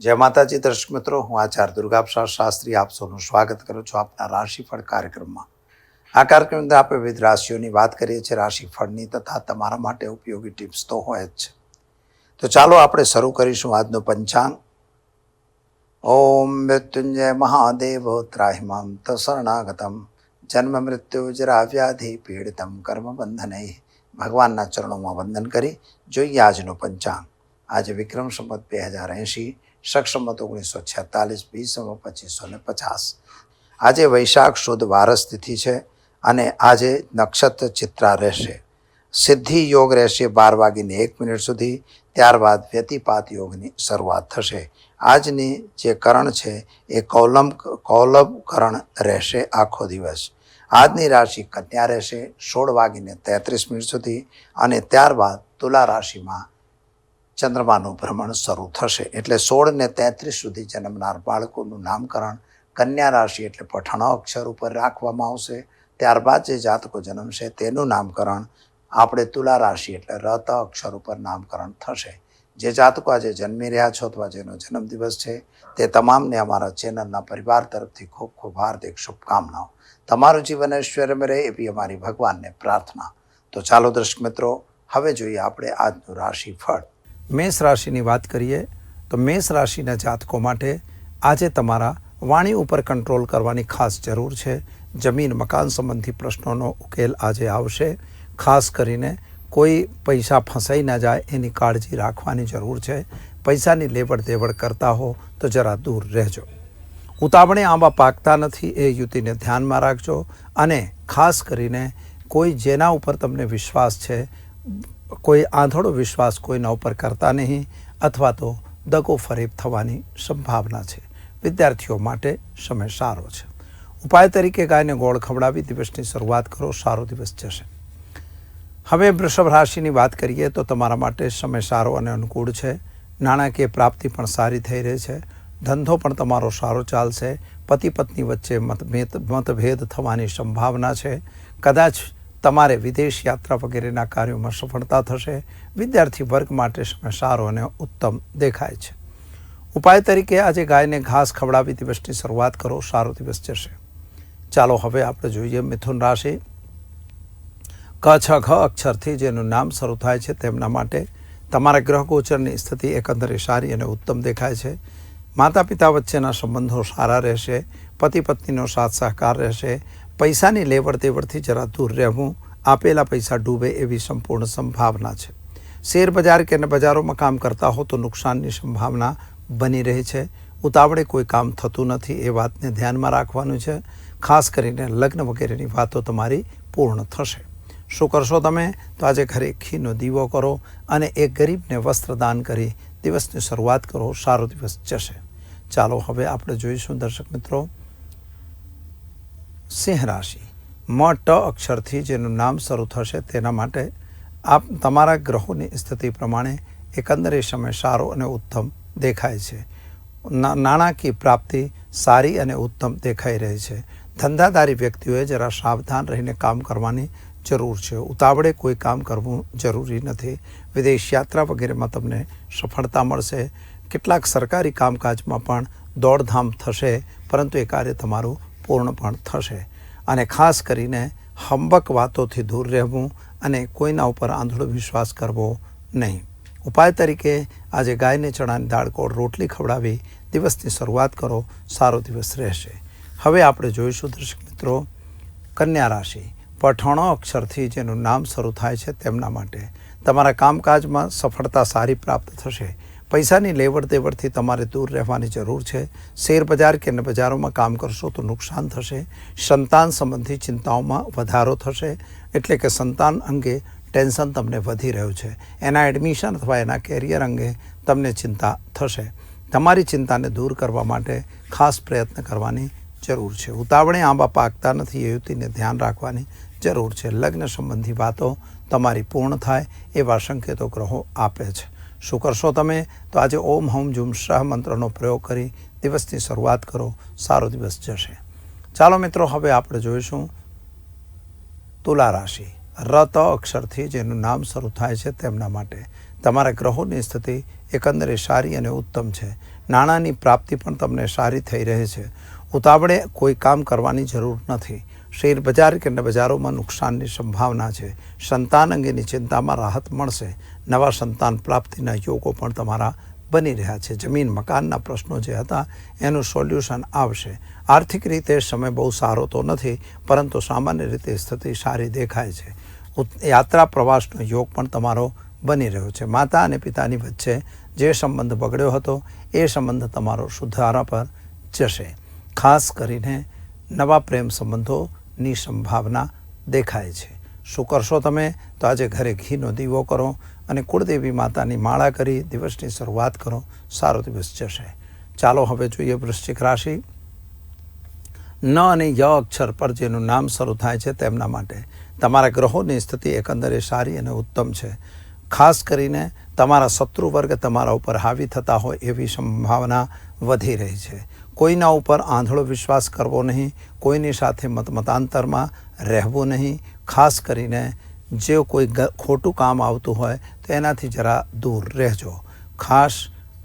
જય માતાજી, દર્શક મિત્રો, હું આચાર્ય દુર્ગાપ્રસાદ શાસ્ત્રી, આપ સૌનું સ્વાગત કરું છું આપના રાશિફળ કાર્યક્રમમાં. આ કાર્યક્રમ અંદર આપણે વિવિધ રાશિઓની વાત કરીએ છીએ. રાશિફળની તથા તમારા માટે ઉપયોગી ટિપ્સ તો હોય જ છે. તો ચાલો આપણે શરૂ કરીશું આજનું પંચાંગ. ઓમ મૃત્યુંજય મહાદેવ ત્રાહિમામ તો શરણાગતમ જન્મ મૃત્યુ જરા વ્યાધિ પીડિતમ કર્મ બંધને. ભગવાનના ચરણોમાં વંદન કરી. જોઈએ આજનું પંચાંગ. આજે વિક્રમ સંમત બે હજાર એંશી સક્ષમત ઓગણીસો છેતાલીસ બી સમો પચીસો ને પચાસ. આજે વૈશાખ શુદ્ધ વારસ તિથિ છે અને આજે નક્ષત્ર ચિત્રા રહેશે. સિદ્ધિ યોગ રહેશે બાર વાગીને એક મિનિટ સુધી, ત્યારબાદ વ્યતિપાત યોગની શરૂઆત થશે. આજની જે કરણ છે એ કૌલમ કૌલભ કરણ રહેશે આખો દિવસ. આજની રાશિ કન્યા રહેશે, સોળ વાગીને તેત્રીસ મિનિટ સુધી અને ત્યારબાદ તુલા રાશિમાં ચંદ્રમાનું ભ્રમણ શરૂ થશે. એટલે સોળ ને તેત્રીસ સુધી જન્મનાર બાળકોનું નામકરણ કન્યા રાશિ એટલે પઠાણો અક્ષર ઉપર રાખવામાં આવશે. ત્યારબાદ જે જાતકો જન્મશે તેનું નામકરણ આપણે તુલા રાશિ એટલે રત અક્ષર ઉપર નામકરણ થશે. જે જાતકો આજે જન્મી રહ્યા છો અથવા જેનો જન્મદિવસ છે તે તમામને અમારા ચેનલના પરિવાર તરફથી ખૂબ ખૂબ હાર્દિક શુભકામનાઓ. તમારું જીવન ઐશ્વર્યમાં રહે એવી અમારી ભગવાનને પ્રાર્થના. તો ચાલો દર્શક મિત્રો, હવે જોઈએ આપણે આજનું રાશિફળ. મેષ રાશિની વાત કરીએ, તો મેષ રાશિના જાતકો માટે આજે તમારા વાણી ઉપર કંટ્રોલ કરવાની ખાસ જરૂર છે. જમીન મકાન સંબંધી પ્રશ્નોનો ઉકેલ આજે આવશે. ખાસ કરીને કોઈ પૈસા ફસાઈ ના જાય એની કાળજી રાખવાની જરૂર છે. પૈસાની લેવડ દેવડ કરતા હો તો જરા દૂર રહેજો. ઉતાવળે આંબા પાકતા નથી એ યુતિને ધ્યાનમાં રાખજો. અને ખાસ કરીને કોઈ જેના ઉપર તમને વિશ્વાસ છે કોઈ આંધળો વિશ્વાસ કોઈના ઉપર કરતા નહીં અથવા તો દગો ફરેબ થવાની સંભાવના છે. વિદ્યાર્થીઓ માટે સમય સારો છે. ઉપાય તરીકે ગાયને ગોળ ખવડાવી દિવસની શરૂઆત કરો, સારો દિવસ જશે. હવે વૃષભ રાશિની વાત કરીએ તો તમારા માટે સમય સારો અને અનુકૂળ છે. નાણાકીય પ્રાપ્તિ પણ સારી થઈ રહી છે. ધંધો પણ તમારો સારો ચાલશે. પતિ પત્ની વચ્ચે મતભેદ મતભેદ થવાની સંભાવના છે. કદાચ તમારે વિદેશ યાત્રા વગેરેના કાર્યોમાં સફળતા થશે. વિદ્યાર્થી વર્ગ માટે સમય સારો અને ઉત્તમ દેખાય છે. ઉપાય તરીકે આજે ગાયને ઘાસ ખવડાવી દિવસની શરૂઆત કરો. સારો દિવસ જશે. ચાલો હવે આપણે જોઈએ મિથુન રાશિ. ક, છ, ઘ અક્ષરથી જેનું નામ શરૂ થાય છે તેમના માટે તમારા ગ્રહ ગોચરની સ્થિતિ એકંદરે સારી અને ઉત્તમ દેખાય છે. માતા પિતા વચ્ચેના સંબંધો સારા રહેશે. પતિ પત્નીનો સાથ સહકાર રહેશે. પૈસાની લેવડ દેવડથી જરા દૂર રહેવું, આપેલા પૈસા ડૂબે એવી સંપૂર્ણ સંભાવના છે. શેર બજાર કે બજારોમાં કામ કરતા હો તો નુકસાનની સંભાવના બની રહે છે. ઉતાવળે કોઈ કામ થતું નથી એ વાતને ધ્યાનમાં રાખવાનું છે. ખાસ કરીને લગ્ન વગેરેની વાતો તમારી પૂર્ણ થશે. શું કરશો તમે? તો આજે ઘરે ઘીનો દીવો કરો અને એક ગરીબને વસ્ત્રદાન કરી દિવસની શરૂઆત કરો. સારો દિવસ જશે. ચાલો, હવે આપણે જોઈશું દર્શક મિત્રો સિંહ રાશિ મ ટ અક્ષરથી જેનું નામ શરૂ થશે તેના માટે આપ તમારા ગ્રહોની સ્થિતિ પ્રમાણે એકંદરે સમય સારો અને ઉત્તમ દેખાય છે. નાણાકીય પ્રાપ્તિ સારી અને ઉત્તમ દેખાઈ રહી છે. ધંધાદારી વ્યક્તિઓએ જરા સાવધાન રહીને કામ કરવાની જરૂર છે. ઉતાવળે કોઈ કામ કરવું જરૂરી નથી. વિદેશ યાત્રા વગેરેમાં તમને સફળતા મળશે. કેટલાક સરકારી કામકાજમાં પણ દોડધામ થશે, પરંતુ એ કાર્ય તમારું પૂર્ણ પણ થશે. અને ખાસ કરીને હંબક વાતોથી દૂર રહેવું અને કોઈના ઉપર આંધળો વિશ્વાસ કરવો નહીં. ઉપાય તરીકે આજે ગાયને ચણાની દાળ કોળ રોટલી ખવડાવી દિવસની શરૂઆત કરો. સારો દિવસ રહેશે. હવે આપણે જોઈશું દર્શક મિત્રો, કન્યા રાશિ. પઠણો અક્ષરથી જેનું નામ શરૂ થાય છે તેમના માટે. તમારા કામકાજમાં સફળતા સારી પ્રાપ્ત થશે. પૈસાની લેવડ દેવડથી તમારે દૂર રહેવાની જરૂર છે. શેર બજાર કે બજારોમાં કામ કરશો તો નુકસાન થશે. સંતાન સંબંધી ચિંતાઓમાં વધારો થશે. એટલે કે સંતાન અંગે ટેન્શન તમને વધી રહ્યું છે. એના એડમિશન અથવા એના કેરિયર અંગે તમને ચિંતા થશે. તમારી ચિંતાને દૂર કરવા માટે ખાસ પ્રયત્ન કરવાની જરૂર છે. ઉતાવળે આંબા પાકતા નથી એ યુવતીને ધ્યાન રાખવાની જરૂર છે. લગ્ન સંબંધી વાતો તમારી પૂર્ણ થાય એવા સંકેતો ગ્રહો આપે છે. શું કરશો તમે? તો આજે ઓમ હોમ ઝુમ શાહ મંત્રનો પ્રયોગ કરી દિવસની શરૂઆત કરો. સારો દિવસ જશે. ચાલો મિત્રો, હવે આપણે જોઈશું તુલા રાશિ. રત અક્ષરથી જેનું નામ શરૂ થાય છે તેમના માટે. તમારા ગ્રહોની સ્થિતિ એકંદરે સારી અને ઉત્તમ છે. નાણાંની પ્રાપ્તિ પણ તમને સારી થઈ રહે છે. ઉતાવળે કોઈ કામ કરવાની જરૂર નથી. શેર બજાર કે બજારોમાં નુકસાનની સંભાવના છે. સંતાન અંગેની ચિંતામાં રાહત મળશે. નવા સંતાન પ્રાપ્તિના યોગો પણ તમારા બની રહ્યા છે. જમીન, મકાનના પ્રશ્નો જે હતા એનું સોલ્યુશન આવશે. આર્થિક રીતે સમય બહુ સારો તો નથી, પરંતુ સામાન્ય રીતે સ્થિતિ સારી દેખાય છે. યાત્રા પ્રવાસનો યોગ પણ તમારો બની રહ્યો છે. માતા અને પિતાની વચ્ચે જે સંબંધ બગડ્યો હતો, એ સંબંધ તમારો સુધારા પર જશે. ખાસ કરીને નવા પ્રેમ સંબંધોની સંભાવના દેખાય છે. શું કરશો તમે? તો આજે ઘરે ઘીનો દીવો કરો અને કુળદેવી માતાની માળા કરી દિવસની શરૂઆત કરો. સારો દિવસ જશે. ચાલો હવે જોઈએ વૃશ્ચિક રાશિ. ન અને ય અક્ષર પર જેનું નામ શરૂ થાય છે તેમના માટે. તમારા ગ્રહોની સ્થિતિ એકંદરે સારી અને ઉત્તમ છે. ખાસ કરીને તમારા શત્રુ વર્ગ તમારા ઉપર હાવી થતા હોય એવી સંભાવના વધી રહી છે. કોઈના ઉપર આંધળો વિશ્વાસ કરવો નહીં, કોઈની સાથે મતમતાંતરમાં રહેવું નહીં. ખાસ કરીને જે કોઈ ખોટું કામ આવતું હોય તો એનાથી જરા દૂર રહેજો. ખાસ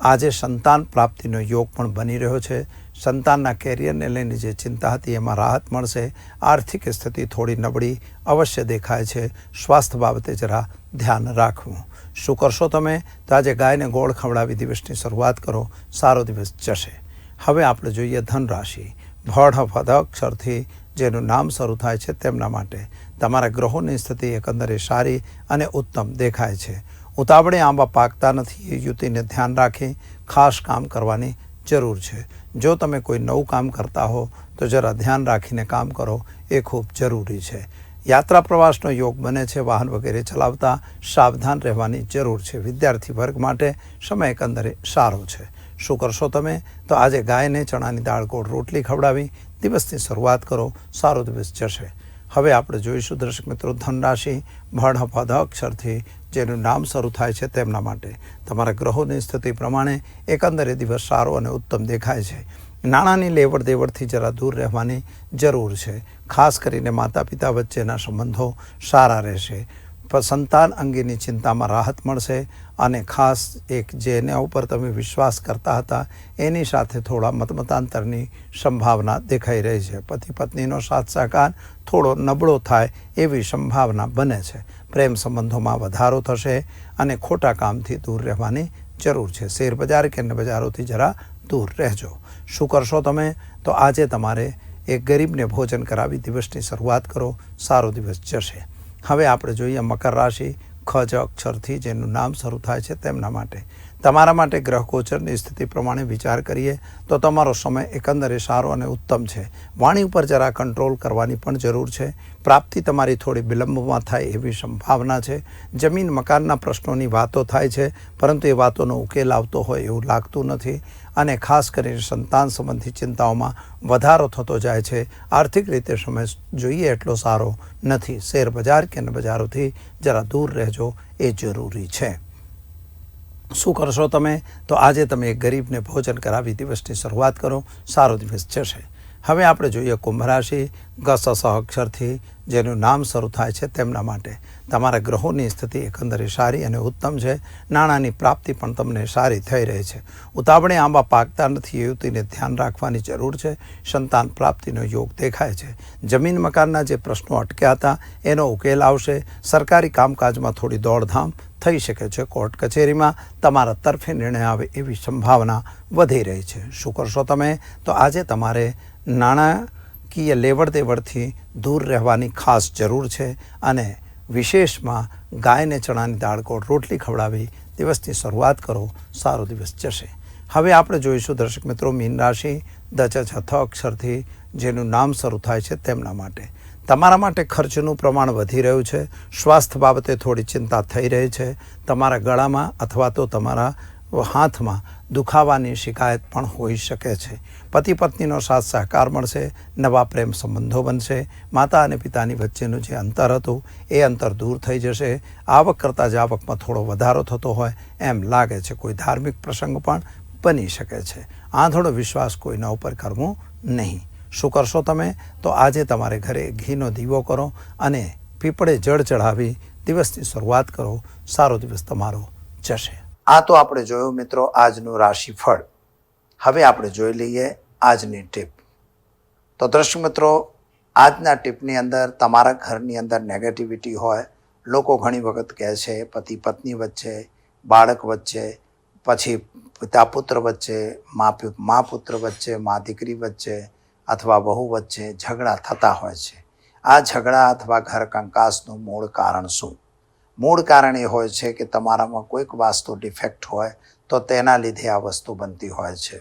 આજે સંતાન પ્રાપ્તિનો યોગ પણ બની રહ્યો છે. સંતાનના કેરિયરને લઈને જે ચિંતા હતી એમાં રાહત મળશે. આર્થિક સ્થિતિ થોડી નબળી અવશ્ય દેખાય છે. સ્વાસ્થ્ય બાબતે જરા ધ્યાન રાખવું. શું કરશો તમે? તો આજે ગાયને ગોળ ખવડાવી દિવસની શરૂઆત કરો. સારો દિવસ જશે. હવે આપણે જોઈએ ધન રાશિ ભળ પદ અક્ષરથી જેનું નામ શરૂ થાય છે તેમના માટે. તમારા ગ્રહોની સ્થિતિ એકંદરે સારી અને ઉત્તમ દેખાય છે. ઉતાવળે આંબા પાકતા નથી. એ યુતિને ધ્યાન રાખી ખાસ કામ કરવાની જરૂર છે. જો તમે કોઈ નવું કામ કરતા હો, તો જરા ધ્યાન રાખીને કામ કરો. એ ખૂબ જરૂરી છે. યાત્રા પ્રવાસનો યોગ બને છે, વાહન વગેરે ચલાવતા સાવધાન રહેવાની જરૂર છે. વિદ્યાર્થી વર્ગ માટે સમય એકંદરે સારો છે. શું કરશો તમે? તો આજે ગાયને ચણાની દાળ ગોળ રોટલી ખવડાવી, દિવસની શરૂઆત કરો. સારો દિવસ જશે. હવે આપણે જોઈશું, દર્શક મિત્રો, ધનરાશિ, ભણ પદ અક્ષરથી જેનું નામ શરૂ થાય છે તેમના માટે. તમારા ગ્રહોની સ્થિતિ પ્રમાણે એકંદરે દિવસ સારો અને ઉત્તમ દેખાય છે. નાણાંની લેવડ દેવડથી જરા દૂર રહેવાની જરૂર છે. ખાસ કરીને માતા પિતા વચ્ચેના સંબંધો સારા રહેશે. સંતાન અંગેની ચિંતામાં રાહત મળશે અને ખાસ એક જેના ઉપર તમે વિશ્વાસ કરતા હતા, એની સાથે થોડા મતમતાંતરની સંભાવના દેખાઈ રહી છે. પતિ પત્નીનો સાથ સહકાર થોડો નબળો થાય એવી સંભાવના બને છે. પ્રેમ સંબંધોમાં વધારો થશે અને ખોટા કામથી દૂર રહેવાની જરૂર છે. શેર બજાર કે અન્ય બજારોથી જરા દૂર રહેજો. શું કરશો તમે? તો આજે તમારે એક ગરીબને ભોજન કરાવી દિવસની શરૂઆત કરો. સારો દિવસ જશે. હવે આપણે જોઈએ મકર રાશિ ખજ અક્ષરથી જેનું નામ શરૂ થાય છે તેમના માટે. તમારા માટે ગ્રહ ગોચરની સ્થિતિ પ્રમાણે વિચાર કરીએ તો તમારો સમય એકંદરે સારો અને ઉત્તમ છે. વાણી ઉપર જરા કંટ્રોલ કરવાની પણ જરૂર છે. પ્રાપ્તિ તમારી થોડી વિલંબમાં થાય એવી સંભાવના છે. જમીન મકાનના પ્રશ્નોની વાતો થાય છે, પરંતુ એ વાતોનો ઉકેલ આવતો હોય એવું લાગતું નથી. અને ખાસ કરીને સંતાન સંબંધી ચિંતાઓમાં વધારો થતો જાય છે. આર્થિક રીતે સમય જોઈએ એટલો સારો નથી. શેર બજાર કે બજારોથી જરા દૂર રહેજો એ જરૂરી છે. શું કરશો તમે? તો આજે તમે એક ગરીબને ભોજન કરાવી દિવસની શરૂઆત કરો. સારો દિવસ જશે. હવે આપણે જોઈએ કુંભ રાશિ, ગસ અક્ષરથી જેનું નામ શરૂ થાય છે તેમના માટે. તમારા ગ્રહોની સ્થિતિ એકંદરે સારી અને ઉત્તમ છે. નાણાંની પ્રાપ્તિ પણ તમને સારી થઈ રહી છે. ઉતાવળે આંબા પાકતા નથી, યુવતીને ધ્યાન રાખવાની જરૂર છે. સંતાન પ્રાપ્તિનો યોગ દેખાય છે. જમીન મકાનના જે પ્રશ્નો અટક્યા હતા, એનો ઉકેલ આવશે. સરકારી કામકાજમાં થોડી દોડધામ થઈ શકે છે. કોર્ટ કચેરીમાં તમારા તરફે નિર્ણય આવે એવી સંભાવના વધી રહી છે. શું કરશો તમે? તો આજે તમારે નાણાકીય લેવડ દેવડથી દૂર રહેવાની ખાસ જરૂર છે અને વિશેષમાં ગાયને ચણાની દાળ રોટલી ખવડાવી દિવસની શરૂઆત કરો, સારો દિવસ જશે. હવે આપણે જોઈશું દર્શક મિત્રો મીન રાશિ દચ છથ અક્ષરથી જેનું નામ શરૂ થાય છે તેમના માટે. તમારા માટે ખર્ચનું પ્રમાણ વધી રહ્યું છે, સ્વાસ્થ્ય બાબતે થોડી ચિંતા થઈ રહી છે. તમારા ગળામાં અથવા તો તમારા હાથમાં દુખાવાની શિકાયત પણ હોઈ શકે છે. પતિ પત્નીનો સાથ સહકાર મળશે, નવા પ્રેમ સંબંધો બનશે, માતા અને પિતાની વચ્ચેનું જે અંતર હતું એ અંતર દૂર થઈ જશે. આવક કરતાં જ આવકમાં થોડો વધારો થતો હોય એમ લાગે છે. કોઈ ધાર્મિક પ્રસંગ પણ બની શકે છે. આંધળો વિશ્વાસ કોઈના ઉપર કરવો નહીં. શું કરશો તમે? તો આજે તમારે ઘરે ઘીનો દીવો કરો અને પીપળે જળ ચઢાવી દિવસની શરૂઆત કરો. સારો દિવસ તમારો જશે. આ તો આપણે જોયું મિત્રો આજનું રાશિફળ. હવે આપણે જોઈ લઈએ આજની ટીપ. તો દ્રશ્ય મિત્રો, આજના ટીપની અંદર તમારા ઘરની અંદર નેગેટિવિટી હોય, લોકો ઘણી વખત કહે છે, પતિ પત્ની વચ્ચે, બાળક વચ્ચે, પછી પિતા પુત્ર વચ્ચે, મા મા પુત્ર વચ્ચે, મા દીકરી વચ્ચે અથવા વહુ વચ્ચે ઝઘડા થતા હોય છે. આ ઝઘડા અથવા ઘર કંકાસનું મૂળ કારણ શું? મૂળ કારણ એ હોય છે કે તમારામાં કોઈક વાસ્તુ ડિફેક્ટ હોય તો તેના લીધે આ વસ્તુ બનતી હોય છે.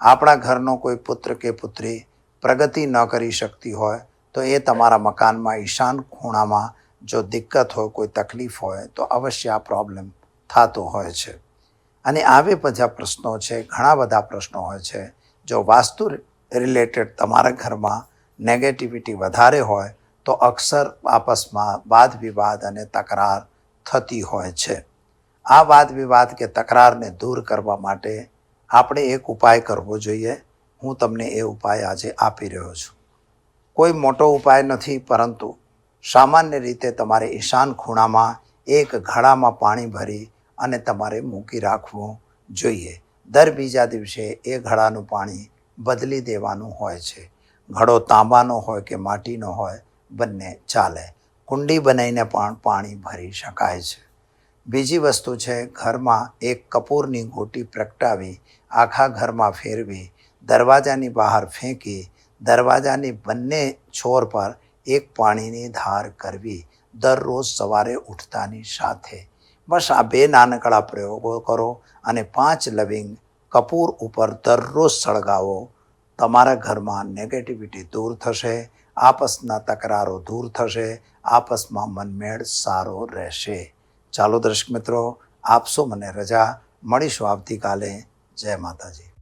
આપણા ઘરનો કોઈ પુત્ર કે પુત્રી પ્રગતિ ન કરી શકતી હોય તો એ તમારા મકાનમાં ઈશાન ખૂણામાં જો દિક્કત હોય, કોઈ તકલીફ હોય તો અવશ્ય આ પ્રોબ્લેમ થતો હોય છે. અને આવે બધા પ્રશ્નો છે, ઘણા બધા પ્રશ્નો હોય છે. જો વાસ્તુ રિલેટેડ તમારા ઘરમાં નેગેટિવિટી વધારે હોય તો અક્ષર આપસમાં વાદ વિવાદ અને તકરાર થતી હોય છે. આ વાદ વિવાદ કે તકરારને દૂર કરવા માટે આપણે એક ઉપાય કરવો જોઈએ. હું તમને એ ઉપાય આજે આપી રહ્યો છું. કોઈ મોટો ઉપાય નથી, પરંતુ સામાન્ય રીતે તમારે ઈશાન ખૂણામાં એક ઘડામાં પાણી ભરી અને તમારે મૂકી રાખવું જોઈએ. દર બીજા દિવસે એ ઘડાનું પાણી બદલી દેવાનું હોય છે. ઘડો તાંબાનો હોય કે માટીનો હોય બંને ચાલે. કુંડી બનાવીને પણ પાણી ભરી શકાય છે. બીજી વસ્તુ છે, ઘરમાં એક કપૂરની ગોટી પ્રગટાવી, આખા ઘરમાં ફેરવી, દરવાજાની બહાર ફેંકી, દરવાજાની બંને છોર પર એક પાણીની ધાર કરવી દરરોજ સવારે ઉઠતાની સાથે. બસ આ બે નાનકડા પ્રયોગો કરો અને પાંચ લવિંગ કપૂર ઉપર દરરોજ સળગાવો. તમારા ઘરમાં નેગેટિવિટી દૂર થશે આપસના તકરારો દૂર થશે, આપસમાં મનમેળ સારો રહેશે. ચાલો દર્શક મિત્રો આપશો મને રજા મળીશું આવતીકાલે. જય માતાજી.